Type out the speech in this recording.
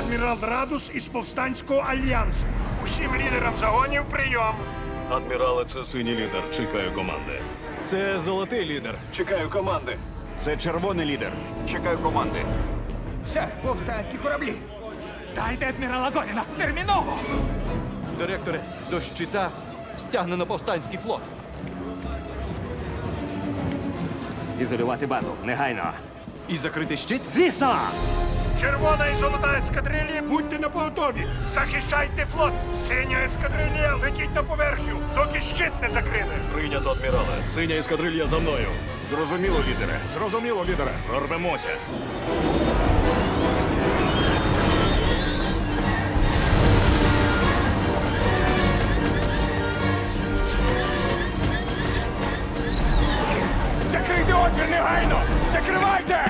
адмірал Радус із повстанського альянсу. Усім лідерам загонів прийом. Адмірале, це синій лідер. Чекаю команди. Це золотий лідер. Чекаю команди. Це червоний лідер. Чекаю команди. Все, повстанські кораблі. Дайте адмірала Горіна! Терміново! Директоре, до щита стягнено повстанський флот. Ізолювати базу. Негайно. І закрити щит? Звісно! Червона і золота ескадрилі, будьте на поготові. Захищайте флот. Синя ескадрилія, летіть на поверхню, доки щит не закрили. Прийнято, адмірале. Синя ескадрилья за мною. Зрозуміло, лідере. Зрозуміло, лідере. Прорвемося. Закрийте отвір негайно! Закривайте!